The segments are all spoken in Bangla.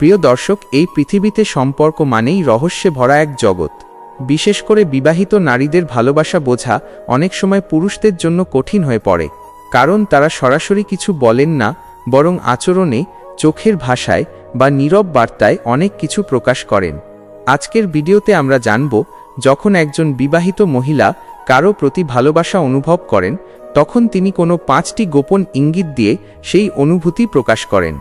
প্রিয় দর্শক, এই পৃথিবীতে সম্পর্ক মানেই রহস্যে ভরা এক জগৎ। বিশেষ করে বিবাহিত নারীদের ভালোবাসা বোঝা অনেক সময় পুরুষদের জন্য কঠিন হয়ে পড়ে, কারণ তারা সরাসরি কিছু বলেন না, বরং আচরণে, চোখের ভাষায় বা নীরব বার্তায় অনেক কিছু প্রকাশ করেন। আজকের ভিডিওতে আমরা জানব, যখন একজন বিবাহিত মহিলা কারও প্রতি ভালোবাসা অনুভব করেন, তখন তিনি কোনো পাঁচটি গোপন ইঙ্গিত দিয়ে সেই অনুভূতি প্রকাশ করেন।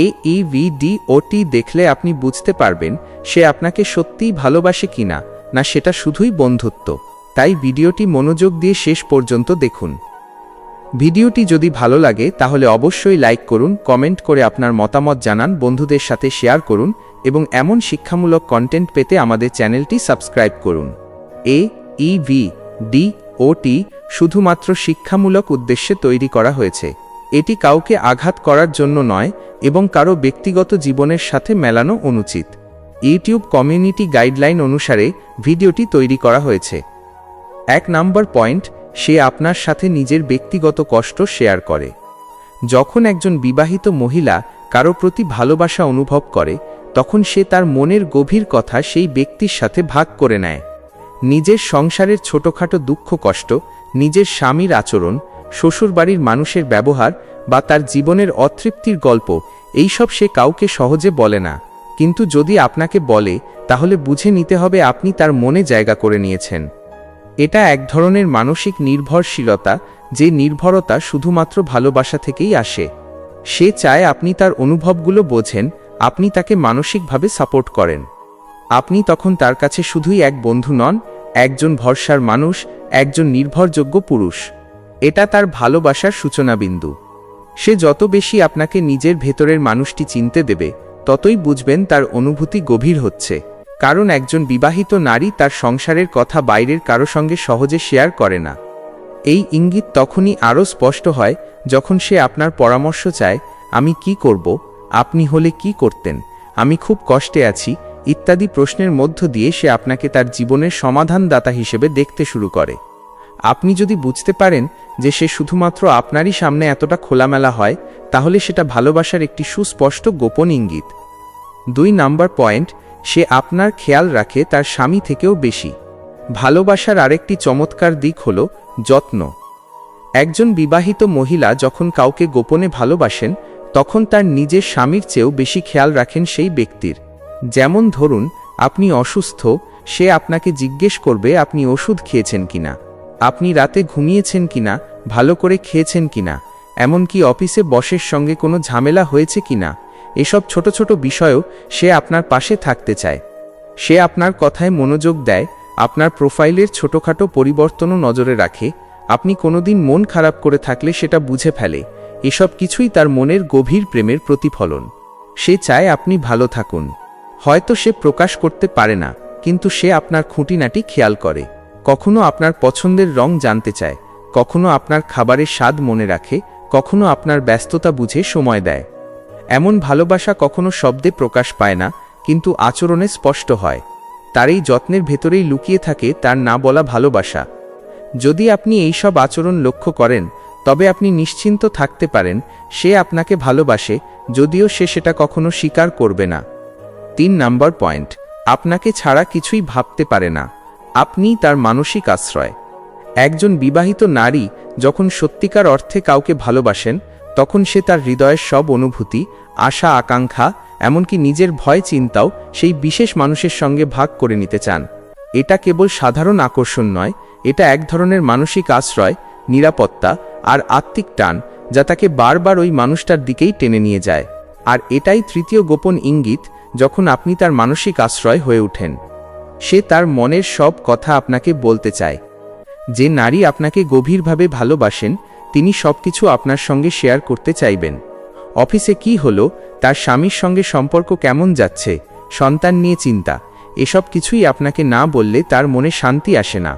এ ই ভি ডি ও টি দেখলে আপনি বুঝতে পারবেন সে আপনাকে সত্যিই ভালোবাসে কিনা, না সেটা শুধুই বন্ধুত্ব। তাই ভিডিওটি মনোযোগ দিয়ে শেষ পর্যন্ত দেখুন। ভিডিওটি যদি ভালো লাগে, তাহলে অবশ্যই লাইক করুন, কমেন্ট করে আপনার মতামত জানান, বন্ধুদের সাথে শেয়ার করুন এবং এমন শিক্ষামূলক কন্টেন্ট পেতে আমাদের চ্যানেলটি সাবস্ক্রাইব করুন। এ ই ভি ডি ও টি শুধুমাত্র শিক্ষামূলক উদ্দেশ্যে তৈরি করা হয়েছে। এটি কাউকে আঘাত করার জন্য নয় এবং কারও ব্যক্তিগত জীবনের সাথে মেলানো অনুচিত। ইউটিউব কমিউনিটি গাইডলাইন অনুসারে ভিডিওটি তৈরি করা হয়েছে। এক নাম্বার পয়েন্ট, সে আপনার সাথে নিজের ব্যক্তিগত কষ্ট শেয়ার করে। যখন একজন বিবাহিত মহিলা কারও প্রতি ভালোবাসা অনুভব করে, তখন সে তার মনের গভীর কথা সেই ব্যক্তির সাথে ভাগ করে নেয়। নিজের সংসারের ছোটখাটো দুঃখ কষ্ট, নিজের স্বামীর আচরণ শ্বশুরবাড়ির মানুষের ব্যবহার বা তার জীবনের অতৃপ্তির গল্প, এইসব সে কাউকে সহজে বলে না। কিন্তু যদি আপনাকে বলে, তাহলে বুঝে নিতে হবে আপনি তার মনে জায়গা করে নিয়েছেন। এটা এক ধরনের মানসিক নির্ভরশীলতা, যে নির্ভরতা শুধুমাত্র ভালোবাসা থেকেই আসে। সে চায় আপনি তার অনুভবগুলো বোঝেন, আপনি তাকে মানসিকভাবে সাপোর্ট করেন। আপনি তখন তার কাছে শুধুই এক বন্ধু নন, একজন ভরসার মানুষ, একজন নির্ভরযোগ্য পুরুষ। এটা তার ভালোবাসার সূচনা বিন্দু সে যত বেশি আপনাকে নিজের ভেতরের মানুষটি চিনতে দেবে, ততই বুঝবেন তার অনুভূতি গভীর হচ্ছে। কারণ একজন বিবাহিত নারী তার সংসারের কথা বাইরের কারও সঙ্গে সহজে শেয়ার করে না। এই ইঙ্গিত তখনই আরও স্পষ্ট হয়, যখন সে আপনার পরামর্শ চায়, আমি কি করব? আপনি হলে কি করতেন? আমি খুব কষ্টে আছি, ইত্যাদি প্রশ্নের মধ্য দিয়ে সে আপনাকে তার জীবনের সমাধানদাতা হিসেবে দেখতে শুরু করে। আপনি যদি বুঝতে পারেন যে সে শুধুমাত্র আপনারই সামনে এতটা খোলামেলা হয়, তাহলে সেটা ভালোবাসার একটি সুস্পষ্ট গোপন ইঙ্গিত। দুই নাম্বার পয়েন্ট, সে আপনার খেয়াল রাখে তার স্বামী থেকেও বেশি। ভালোবাসার আরেকটি চমৎকার দিক হল যত্ন। একজন বিবাহিত মহিলা যখন কাউকে গোপনে ভালোবাসেন, তখন তার নিজের স্বামীর চেয়েও বেশি খেয়াল রাখেন সেই ব্যক্তির। যেমন ধরুন, আপনি অসুস্থ, সে আপনাকে জিজ্ঞেস করবে আপনি ওষুধ খেয়েছেন কিনা। আপনি রাতে ঘুমিয়েছেন কিনা, ভালো করে খেয়েছেন কিনা, এমনকি অফিসে বসের সঙ্গে কোনো ঝামেলা হয়েছে কিনা, এসব ছোট ছোট বিষয়ও সে আপনার পাশে থাকতে চায়। সে আপনার কথায় মনোযোগ দেয়, আপনার প্রোফাইলের ছোটখাটো পরিবর্তনও নজরে রাখে, আপনি কোনোদিন মন খারাপ করে থাকলে সেটা বুঝে ফেলে, এসব কিছুই তার মনের গভীর প্রেমের প্রতিফলন। সে চায় আপনি ভালো থাকুন। হয়তো সে প্রকাশ করতে পারে না, কিন্তু সে আপনার খুঁটিনাটি খেয়াল করে। কখনো আপনার পছন্দের রং জানতে চায়, কখনো আপনার খাবারের স্বাদ মনে রাখে, কখনো আপনার ব্যস্ততা বুঝে সময় দেয়। এমন ভালোবাসা কখনো শব্দে প্রকাশ পায় না, কিন্তু আচরণে স্পষ্ট হয়। তার এই যত্নের ভেতরেই লুকিয়ে থাকে তার না বলা ভালোবাসা। যদি আপনি এই সব আচরণ লক্ষ্য করেন, তবে আপনি নিশ্চিন্ত থাকতে পারেন, সে আপনাকে ভালোবাসে, যদিও সে সেটা কখনো স্বীকার করবে না। তিন নাম্বার পয়েন্ট, আপনাকে ছাড়া কিছুই ভাবতে পারে না। আপনি তার মানসিক আশ্রয়। একজন বিবাহিত নারী যখন সত্যিকার অর্থে কাউকে ভালোবাসেন, তখন সে তার হৃদয়ের সব অনুভূতি, আশা, আকাঙ্ক্ষা, এমনকি নিজের ভয় চিন্তাও সেই বিশেষ মানুষের সঙ্গে ভাগ করে নিতে চান। এটা কেবল সাধারণ আকর্ষণ নয়, এটা এক ধরনের মানসিক আশ্রয়, নিরাপত্তা আর আত্মিক টান যা তাকে বারবার ওই মানুষটার দিকেই টেনে নিয়ে যায়। আর এটাই তৃতীয় গোপন ইঙ্গিত যখন আপনি তার মানসিক আশ্রয় হয়ে ওঠেন। সে তার মনের সব কথা আপনাকে বলতে চায়। যে নারী আপনাকে গভীরভাবে ভালোবাসেন, তিনি সবকিছু আপনার সঙ্গে শেয়ার করতে চাইবেন। অফিসে কি হলো, তার স্বামীর সঙ্গে সম্পর্ক কেমন যাচ্ছে, সন্তান নিয়ে চিন্তা, এসব কিছুই আপনাকে না বললে তার মনে শান্তি আসে না।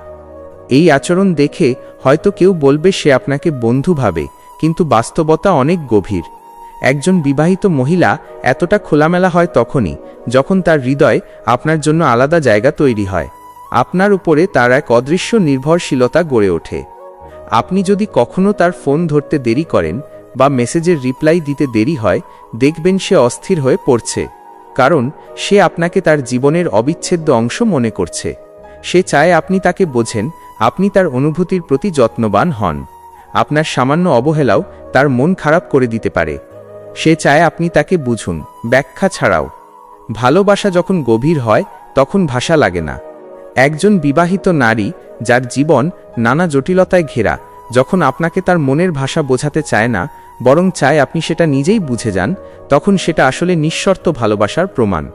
এই আচরণ দেখে হয়তো কেউ বলবে সে আপনাকে বন্ধু ভাবে, কিন্তু বাস্তবতা অনেক গভীর। একজন বিবাহিত মহিলা এতটা খোলামেলা হয় তখনই, যখন তার হৃদয় আপনার জন্য আলাদা জায়গা তৈরি হয়। আপনার উপরে তার এক অদৃশ্য নির্ভরশীলতা গড়ে ওঠে। আপনি যদি কখনো তার ফোন ধরতে দেরি করেন বা মেসেজের রিপ্লাই দিতে দেরি হয়, দেখবেন সে অস্থির হয়ে পড়ছে, কারণ সে আপনাকে তার জীবনের অবিচ্ছেদ্য অংশ মনে করছে। সে চায় আপনি তাকে বোঝেন, আপনি তার অনুভূতির প্রতি যত্নবান হন। আপনার সামান্য অবহেলাও তার মন খারাপ করে দিতে পারে। সে চায় আপনি তাকে বুঝুন, ব্যাখ্যা ছাড়াও। ভালোবাসা যখন গভীর হয়, তখন ভাষা লাগে না। একজন বিবাহিত নারী, যার জীবন নানা জটিলতায় ঘেরা, যখন আপনাকে তার মনের ভাষা বোঝাতে চায় না, বরং চায় আপনি সেটা নিজেই বুঝে যান, তখন সেটা আসলে নিঃশর্ত ভালোবাসার প্রমাণ।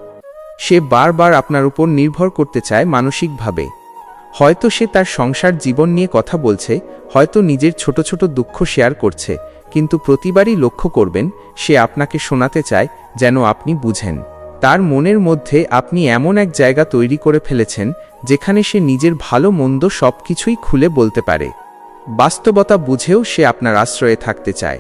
সে বারবার আপনার উপর নির্ভর করতে চায় মানসিকভাবে। হয়তো সে তার সংসার জীবন নিয়ে কথা বলছে, হয়তো নিজের ছোট ছোট দুঃখ শেয়ার করছে, কিন্তু প্রতিবারই লক্ষ্য করবেন, সে আপনাকে শোনাতে চায়, যেন আপনি বুঝেন। তার মনের মধ্যে আপনি এমন এক জায়গা তৈরি করে ফেলেছেন, যেখানে সে নিজের ভালো মন্দ সব কিছুই খুলে বলতে পারে। বাস্তবতা বুঝেও সে আপনার আশ্রয়ে থাকতে চায়।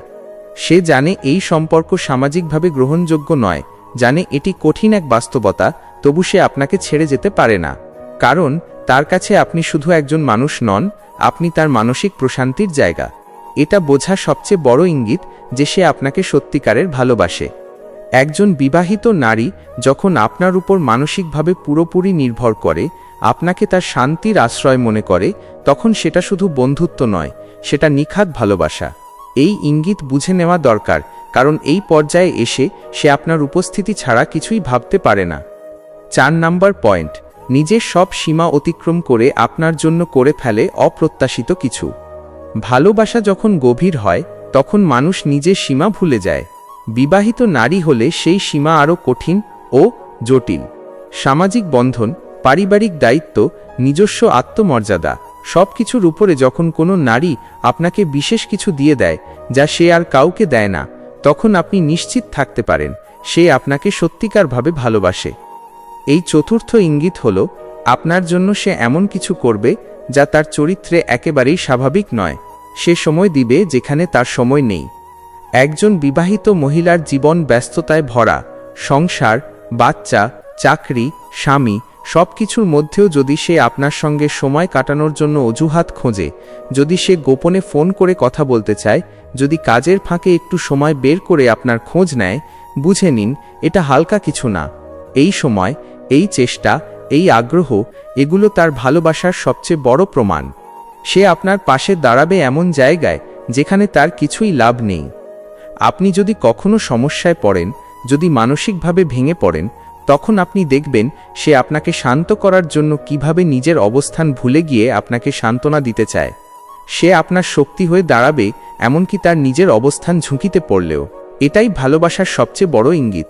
সে জানে এই সম্পর্ক সামাজিকভাবে গ্রহণযোগ্য নয়, জানে এটি কঠিন এক বাস্তবতা, তবু সে আপনাকে ছেড়ে যেতে পারে না। কারণ তার কাছে আপনি শুধু একজন মানুষ নন, আপনি তার মানসিক প্রশান্তির জায়গা। এটা বোঝা সবচেয়ে বড় ইঙ্গিত যে সে আপনাকে সত্যিকারের ভালোবাসে। একজন বিবাহিত নারী যখন আপনার উপর মানসিকভাবে পুরোপুরি নির্ভর করে, আপনাকে তার শান্তির আশ্রয় মনে করে, তখন সেটা শুধু বন্ধুত্ব নয়, সেটা নিখাত ভালোবাসা। এই ইঙ্গিত বুঝে নেওয়া দরকার, কারণ এই পর্যায়ে এসে সে আপনার উপস্থিতি ছাড়া কিছুই ভাবতে পারে না। চার নাম্বার পয়েন্ট। নিজের সব সীমা অতিক্রম করে আপনার জন্য করে ফেলে অপ্রত্যাশিত কিছু। ভালোবাসা যখন গভীর হয়, তখন মানুষ নিজের সীমা ভুলে যায়। বিবাহিত নারী হলে সেই সীমা আরও কঠিন ও জটিল। সামাজিক বন্ধন, পারিবারিক দায়িত্ব, নিজস্ব আত্মমর্যাদা সব কিছুর উপরে যখন কোনো নারী আপনাকে বিশেষ কিছু দিয়ে দেয়, যা সে আর কাউকে দেয় না, তখন আপনি নিশ্চিত থাকতে পারেন, সে আপনাকে সত্যিকারভাবে ভালোবাসে। এই চতুর্থ ইঙ্গিত হল, আপনার জন্য সে এমন কিছু করবে যা তার চরিত্রে একেবারেই স্বাভাবিক নয়। সে সময় দিবে যেখানে তার সময় নেই। একজন বিবাহিত মহিলার জীবন ব্যস্ততায় ভরা, সংসার, বাচ্চা, চাকরি, স্বামী সব কিছুর মধ্যেও যদি সে আপনার সঙ্গে সময় কাটানোর জন্য অজুহাত খোঁজে, যদি সে গোপনে ফোন করে কথা বলতে চায়, যদি কাজের ফাঁকে একটু সময় বের করে আপনার খোঁজ নেয়, বুঝে নিন এটা হালকা কিছু না। এই সময় এই চেষ্টা, এই আগ্রহ, এগুলো তার ভালোবাসার সবচেয়ে বড় প্রমাণ। সে আপনার পাশে দাঁড়াবে এমন জায়গায় যেখানে তার কিছুই লাভ নেই। আপনি যদি কখনো সমস্যায় পড়েন, যদি মানসিকভাবে ভেঙে পড়েন, তখন আপনি দেখবেন সে আপনাকে শান্ত করার জন্য কীভাবে নিজের অবস্থান ভুলে গিয়ে আপনাকে সান্ত্বনা দিতে চায়। সে আপনার শক্তি হয়ে দাঁড়াবে এমনকি তার নিজের অবস্থান ঝুঁকিতে পড়লেও। এটাই ভালোবাসার সবচেয়ে বড় ইঙ্গিত।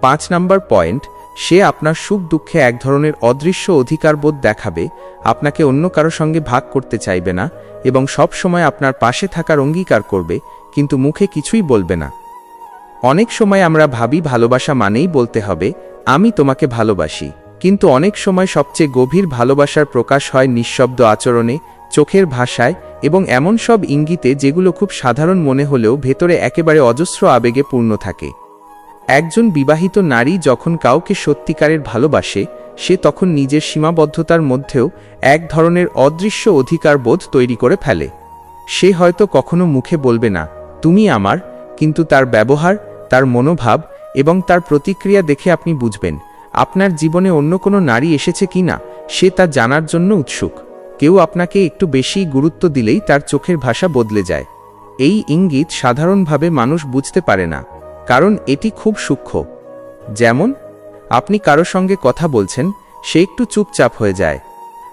পাঁচ নাম্বার পয়েন্ট সে আপনার সুখ দুঃখে এক ধরনের অদৃশ্য অধিকারবোধ দেখাবে, আপনাকে অন্য কারও সঙ্গে ভাগ করতে চাইবে না এবং সব সময় আপনার পাশে থাকার অঙ্গীকার করবে, কিন্তু মুখে কিছুই বলবে না। অনেক সময় আমরা ভাবি ভালোবাসা মানেই বলতে হবে, আমি তোমাকে ভালোবাসি, কিন্তু অনেক সময় সবচেয়ে গভীর ভালোবাসার প্রকাশ হয় নিঃশব্দ আচরণে, চোখের ভাষায় এবং এমন সব ইঙ্গিতে যেগুলো খুব সাধারণ মনে হলেও ভেতরে একেবারে অজস্র আবেগে পূর্ণ থাকে। একজন বিবাহিত নারী যখন কাউকে সত্যিকারের ভালোবাসে, সে তখন নিজের সীমাবদ্ধতার মধ্যেও এক ধরনের অদৃশ্য অধিকার বোধ তৈরি করে ফেলে। সে হয়তো কখনো মুখে বলবে না, তুমি আমার কিন্তু তার ব্যবহার, তার মনোভাব এবং তার প্রতিক্রিয়া দেখে আপনি বুঝবেন, আপনার জীবনে অন্য কোনো নারী এসেছে কি না, সে তা জানার জন্য উৎসুক। কেউ আপনাকে একটু বেশি গুরুত্ব দিলেই তার চোখের ভাষা বদলে যায়। এই ইঙ্গিত সাধারণভাবে মানুষ বুঝতে পারে না। কারণ এটি খুব সূক্ষ্ম। যেমন, আপনি কারও সঙ্গে কথা বলছেন, সে একটু চুপচাপ হয়ে যায়।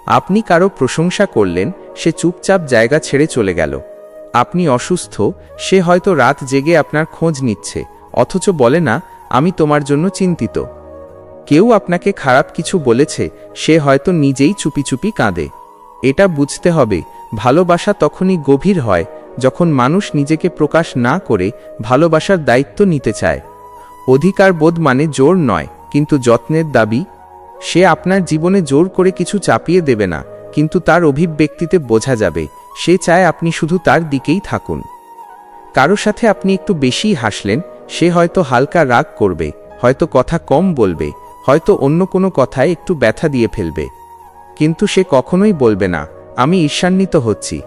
আপনি কারও প্রশংসা করলেন, সে চুপচাপ জায়গা ছেড়ে চলে গেল। আপনি অসুস্থ, সে হয়তো রাত জেগে আপনার খোঁজ নিচ্ছে, অথচ বলে না, আমি তোমার জন্য চিন্তিত। কেউ আপনাকে খারাপ কিছু বলেছে, সে হয়তো নিজেই চুপি চুপি কাঁদে। এটা বুঝতে হবে, ভালোবাসা তখনই গভীর হয় যখন মানুষ নিজেকে প্রকাশ না করে ভালোবাসার দায়িত্ব নিতে চায়। অধিকার বোধ মানে জোর নয়, কিন্তু যত্নের দাবি। সে আপনার জীবনে জোর করে কিছু চাপিয়ে দেবে না, কিন্তু তার অভিব্যক্তিতে বোঝা যাবে, সে চায় আপনি শুধু তার দিকেই থাকুন। কারও সাথে আপনি একটু বেশিই হাসলেন, সে হয়তো হালকা রাগ করবে, হয়তো কথা কম বলবে, হয়তো অন্য কোনো কথায় একটু ব্যথা দিয়ে ফেলবে। কিন্তু সে কখনোই বলবে না, আমি ঈর্ষান্বিত হচ্ছি।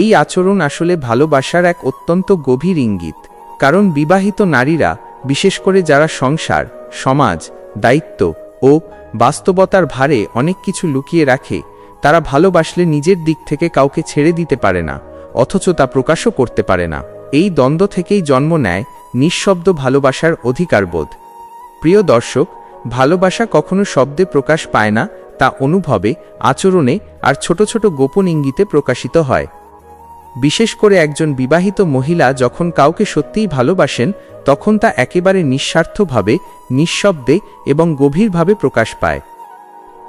এই আচরণ আসলে ভালোবাসার এক অত্যন্ত গভীর ইঙ্গিত, কারণ বিবাহিত নারীরা, বিশেষ করে যারা সংসার, সমাজ, দায়িত্ব ও বাস্তবতার ভারে অনেক কিছু লুকিয়ে রাখে, তারা ভালোবাসলে নিজের দিক থেকে কাউকে ছেড়ে দিতে পারে না, অথচ তা প্রকাশও করতে পারে না। এই দ্বন্দ্ব থেকেই জন্ম নেয় নিঃশব্দ ভালোবাসার অধিকারবোধ। প্রিয় দর্শক, ভালোবাসা কখনো শব্দে প্রকাশ পায় না, তা অনুভবে, আচরণে, আর ছোট ছোট গোপন ইঙ্গিতে প্রকাশিত হয়। বিশেষ করে একজন বিবাহিত মহিলা যখন কাউকে সত্যিই ভালোবাসেন, তখন তা একেবারে নিঃস্বার্থভাবে, নিঃশব্দে এবং গভীরভাবে প্রকাশ পায়।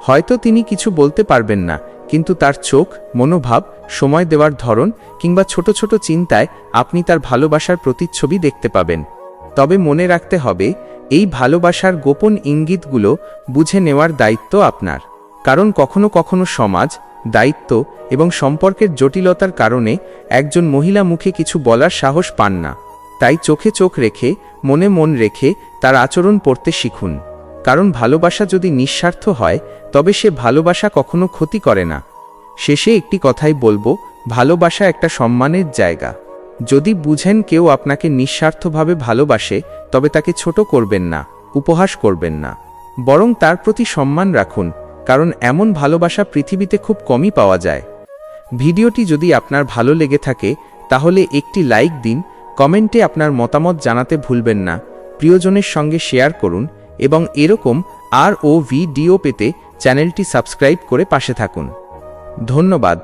হয়তো তিনি কিছু বলতে পারবেন না, কিন্তু তার চোখ, মনোভাব, সময় দেওয়ার ধরন কিংবা ছোট ছোট চিন্তায় আপনি তার ভালোবাসার প্রতিচ্ছবি দেখতে পাবেন। তবে মনে রাখতে হবে, এই ভালোবাসার গোপন ইঙ্গিতগুলো বুঝে নেওয়ার দায়িত্ব আপনার। কারণ কখনো কখনো সমাজ, দায়িত্ব এবং সম্পর্কের জটিলতার কারণে একজন মহিলা মুখে কিছু বলার সাহস পান না। তাই চোখে চোখ রেখে, মনে মন রেখে তার আচরণ পড়তে শিখুন। কারণ ভালোবাসা যদি নিঃস্বার্থ হয়, তবে সে ভালোবাসা কখনো ক্ষতি করে না। শেষে একটি কথাই বলব, ভালোবাসা একটা সম্মানের জায়গা। যদি বুঝেন কেউ আপনাকে নিঃস্বার্থভাবে ভালোবাসে, তবে তাকে ছোট করবেন না, উপহাস করবেন না। বরং তার প্রতি সম্মান রাখুন কারণ এমন ভালোবাসা পৃথিবীতে খুব কমই পাওয়া যায়। ভিডিওটি যদি আপনার ভালো লেগে থাকে, তাহলে একটি লাইক দিন, কমেন্টে আপনার মতামত জানাতে ভুলবেন না, প্রিয়জনের সঙ্গে শেয়ার করুন এবং এরকম আর ও ভিডিও পেতে চ্যানেলটি সাবস্ক্রাইব করে পাশে থাকুন। ধন্যবাদ।